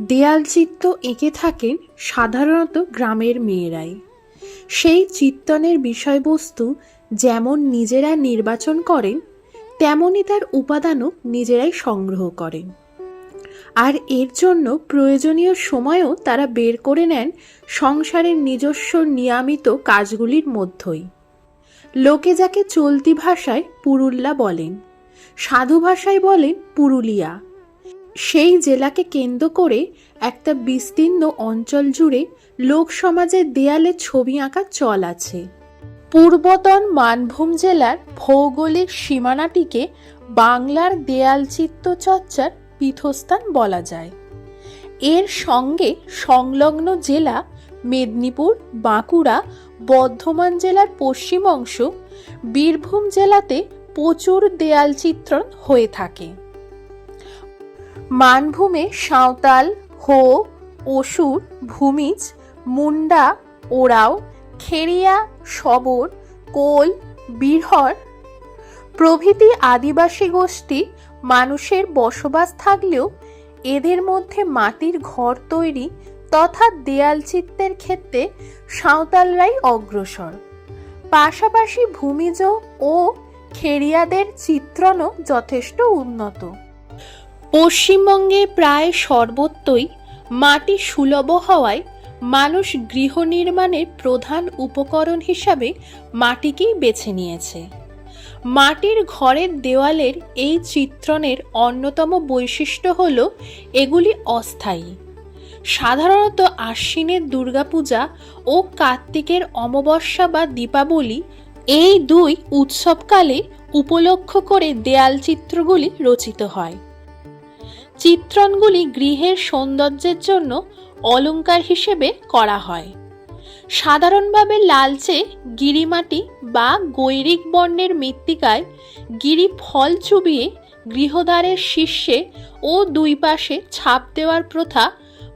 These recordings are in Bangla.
দেয়াল চিত্র এঁকে থাকেন সাধারণত গ্রামের মেয়েরাই। সেই চিত্তনের বিষয়বস্তু যেমন নিজেরা নির্বাচন করেন তেমনই তার উপাদানও নিজেরাই সংগ্রহ করেন। আর এর জন্য প্রয়োজনীয় সময়ও তারা বের করে নেন সংসারের নিজস্ব নিয়মিত কাজগুলির মধ্যেই। লোকে যাকে চলতি ভাষায় পুরুল্লা বলেন, সাধু ভাষায় বলেন পুরুলিয়া। সেই জেলাকে কেন্দ্র করে একটা বিস্তীর্ণ অঞ্চল জুড়ে লোক সমাজের দেয়ালে ছবি আঁকা চল আছে। পূর্বতন মানভূম জেলার ভৌগোলিক সীমানাটিকে বাংলার দেয়াল চিত্রচর্চার পীঠস্থান বলা যায়। এর সঙ্গে সংলগ্ন জেলা মেদিনীপুর, বাঁকুড়া, বর্ধমান জেলার পশ্চিম অংশ, বীরভূম জেলাতে প্রচুর দেয়াল চিত্রণ হয়ে থাকে। মানভূমে সাঁওতাল, হো, অসুর, ভূমিজ, মুন্ডা ওরাও খেরিয়া সবর, কোল বিরহর প্রভৃতি আদিবাসী গোষ্ঠী মানুষের বসবাস থাকলেও এদের মধ্যে মাটির ঘর তৈরি তথা দেয়াল চিত্রের ক্ষেত্রে সাঁওতালরাই অগ্রসর। পাশাপাশি ভূমিজ ও খেরিয়াদের চিত্রণও যথেষ্ট উন্নত। পশ্চিমবঙ্গে প্রায় সর্বত্রই মাটি সুলভ হওয়ায় মানুষ গৃহ নির্মাণের প্রধান উপকরণ হিসাবে মাটিকেই বেছে নিয়েছে। মাটির ঘরের দেওয়ালের এই চিত্রণের অন্যতম বৈশিষ্ট্য হল এগুলি অস্থায়ী। সাধারণত আশ্বিনের দুর্গাপূজা ও কার্তিকের অমাবস্যা বা দীপাবলি এই দুই উৎসবকালে উপলক্ষ করে দেয়াল চিত্রগুলি রচিত হয়। চিত্রণগুলি গৃহের সৌন্দর্যের জন্য অলংকার হিসেবে করা হয়। সাধারণভাবে লালচে, গিরিমাটি বা গৈরিক বর্ণের মৃত্তিকায় গিরি ফল চুবিয়ে গৃহদ্বারের শীর্ষে ও দুই পাশে ছাপ দেওয়ার প্রথা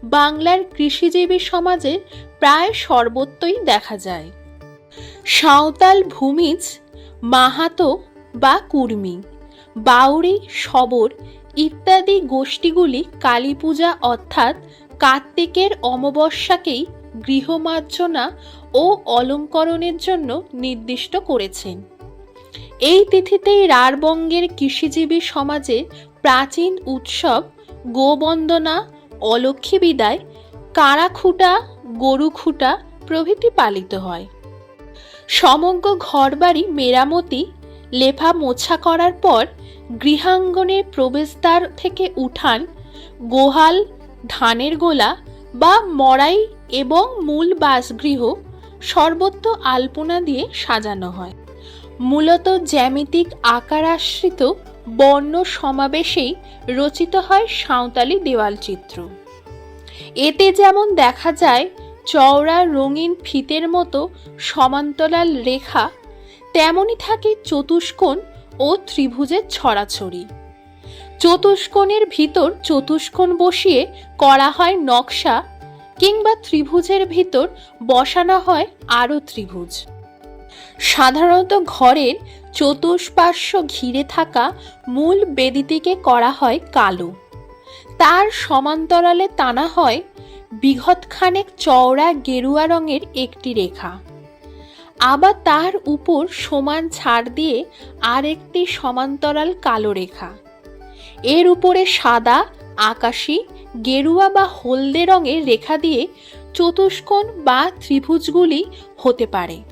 বাংলার কৃষিজীবী সমাজে প্রায় সর্বত্রই দেখা যায়। সাঁওতাল ভূমিজ, মাহাতো বা কুর্মি বাউরি শবর ইত্যাদি গোষ্ঠীগুলি কালী পূজা অর্থাৎ কার্তিকের অমাবস্যাকেই গৃহমার্জনা ও অলঙ্করণের জন্য নির্দিষ্ট করেছেন। এই তিথিতেই রাঢ়বঙ্গের কৃষিজীবী সমাজে প্রাচীন উৎসব গোবন্দনা, অলক্ষী বিদায়, কারাখুটা, গরুখুটা প্রভৃতি পালিত হয়। সমগ্র ঘরবাড়ি মেরামতি লেফা মোছা করার পর গৃহাঙ্গনের প্রবেশদ্বার থেকে উঠান গোহাল, ধানের গোলা বা মড়াই এবং মূল বাসগৃহ সর্বত্র আলপনা দিয়ে সাজানো হয়। মূলত জ্যামিতিক আকার আশ্রিত বর্ণ সমাবেশেই রচিত হয় সাঁওতালি দেওয়াল চিত্র। এতে যেমন দেখা যায়, চওড়া রঙিন ফিতের মতো সমান্তরাল রেখা তেমনই থাকে চতুষ্কোণ ও ত্রিভুজের ছড়াছড়ি। চতুষ্কোণের ভিতর চতুষ্কোণ বসিয়ে করা হয় নকশা কিংবা ত্রিভুজের ভিতর বসানো হয় আরও ত্রিভুজ। সাধারণত ঘরের চতুষ্পার্শ্ব ঘিরে থাকা মূল বেদিটিকে করা হয় কালো। তার সমান্তরালে টানা হয় বিঘৎখানেক চওড়া গেরুয়া রঙের একটি রেখা। আবার তার উপর সমান ছাড় দিয়ে আর একটি সমান্তরাল কালো রেখা। এর উপরে সাদা, আকাশি, গেরুয়া বা হলদে রঙের রেখা দিয়ে চতুষ্কোণ বা ত্রিভুজগুলি হতে পারে।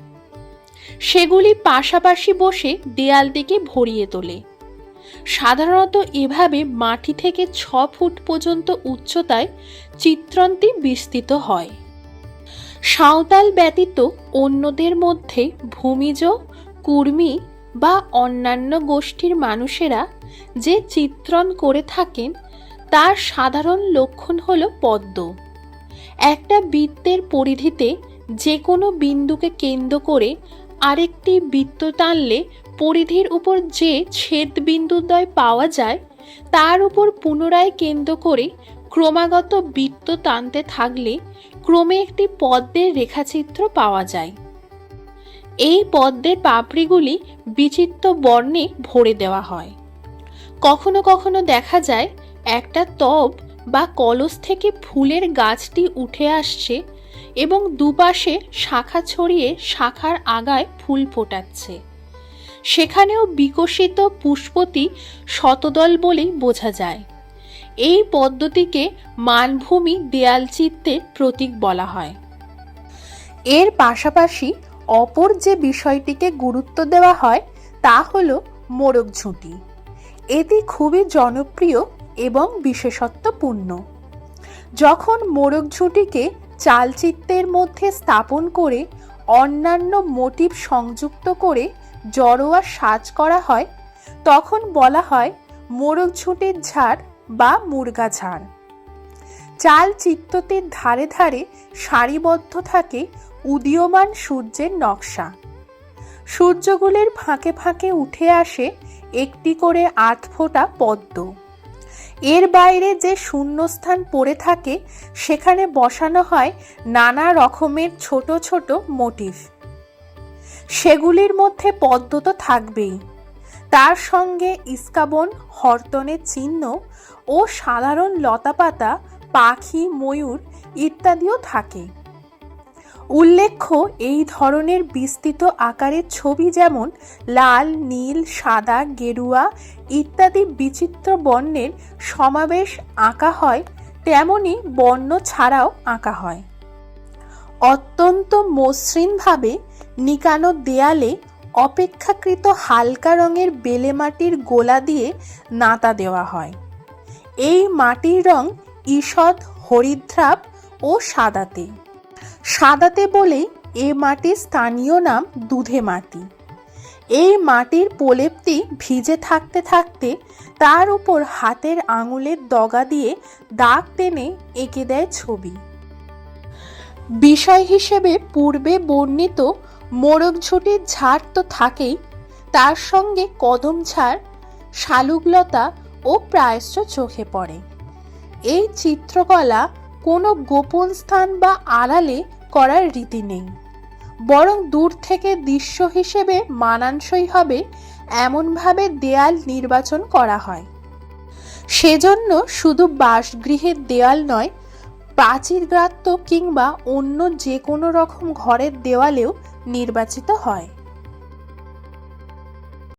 সেগুলি পাশাপাশি বসে দেয়ালটিকে ভরিয়ে তোলে। সাধারণত এভাবে মাটি থেকে ছ ফুট পর্যন্ত উচ্চতায় চিত্রণটি বিস্তৃত হয়। সাঁওতাল ব্যতীত অন্যদের মধ্যে ভূমিজ, কুর্মী বা অন্যান্য গোষ্ঠীর মানুষেরা যে চিত্রণ করে থাকেন, তার সাধারণ লক্ষণ হল পদ্ম। একটা বৃত্তের পরিধিতে যে কোনো বিন্দুকে কেন্দ্র করে আরেকটি বৃত্ত টানলে পরিধির উপর যে ছেদ বিন্দুদ্বয় পাওয়া যায়, তার উপর পুনরায় কেন্দ্র করে ক্রমাগত বৃত্ত টানতে থাকলে ক্রমে একটি পদ্মের রেখাচিত্র পাওয়া যায়। এই পদ্মের পাপড়িগুলি বিচিত্র বর্ণে ভরে দেওয়া হয়। কখনো কখনো দেখা যায় একটা তব বা কলস থেকে ফুলের গাছটি উঠে আসছে এবং দুপাশে শাখা ছড়িয়ে শাখার আগায় ফুল ফোটাচ্ছে। সেখানেও বিকশিত পুষ্পতি শতদল বলেই বোঝা যায়। এই পদ্ধতিকে মানভূমি দেয়াল চিত্রের প্রতীক বলা হয়। এর পাশাপাশি অপর যে বিষয়টিকে গুরুত্ব দেওয়া হয়, তা হল মোরগ ঝুঁটি। এটি খুবই জনপ্রিয় এবং বিশেষত্বপূর্ণ। যখন মোরগ ঝুঁটিকে চালচিত্রের মধ্যে স্থাপন করে অন্যান্য মোটিভ সংযুক্ত করে জড়োয়া সাজ করা হয়, তখন বলা হয় মোরগ ঝুঁটির ঝাড় বা মুরগা ঝাড় চাল চিত্ততির ধারে ধারে সারিবদ্ধ থাকে উদীয়মান সূর্যের নকশা। সূর্যগুলির ফাঁকে ফাঁকে উঠে আসে একটি করে আট ফোঁটা পদ্ম। এর বাইরে যে শূন্যস্থান পড়ে থাকে, সেখানে বসানো হয় নানা রকমের ছোট ছোট মোটিভ সেগুলির মধ্যে পদ্ম তো থাকবেই। তার সঙ্গে ইস্কাবন, হর্তনের চিহ্ন ও সাধারণ লতাপাতা, পাখি, ময়ূর ইত্যাদিও থাকে। উল্লেখ্য, এই ধরনের বিস্তৃত আকারের ছবি যেমন লাল, নীল, সাদা, গেরুয়া ইত্যাদি বিচিত্র বর্ণের সমাবেশ আঁকা হয়, তেমনি বর্ণ ছাড়াও আঁকা হয়। অত্যন্ত মসৃণভাবে নিকানো দেয়ালে অপেক্ষাকৃত হালকা রঙের বেলে মাটির গোলা দিয়ে নাতা দেওয়া হয়। এই মাটির রং ঈষৎ হরিদ্রাপ ও সাদাতে। সাদাতে বলেই এ মাটির স্থানীয় নাম দুধে মাটি। এই মাটির প্রলেপটি ভিজে থাকতে থাকতে তার উপর হাতের আঙুলের দগা দিয়ে দাগ টেনে এঁকে দেয় ছবি। বিষয় হিসেবে পূর্বে বর্ণিত মোরগ ঝুটির ঝাড় তো থাকেই, তার সঙ্গে কদম ঝাড়, শালুকলতা ও প্রায়শ্চ চোখে পড়ে। এই চিত্রকলা কোনো গোপন স্থান বা আড়ালে করার রীতি নেই। বরং দূর থেকে দৃশ্য হিসেবে মানানসই হবে এমনভাবে দেয়াল নির্বাচন করা হয়। সেজন্য শুধু বাসগৃহের দেয়াল নয়, প্রাচীর গাত্র কিংবা অন্য যে কোনো রকম ঘরের দেওয়ালেও নির্বাচিত হয়।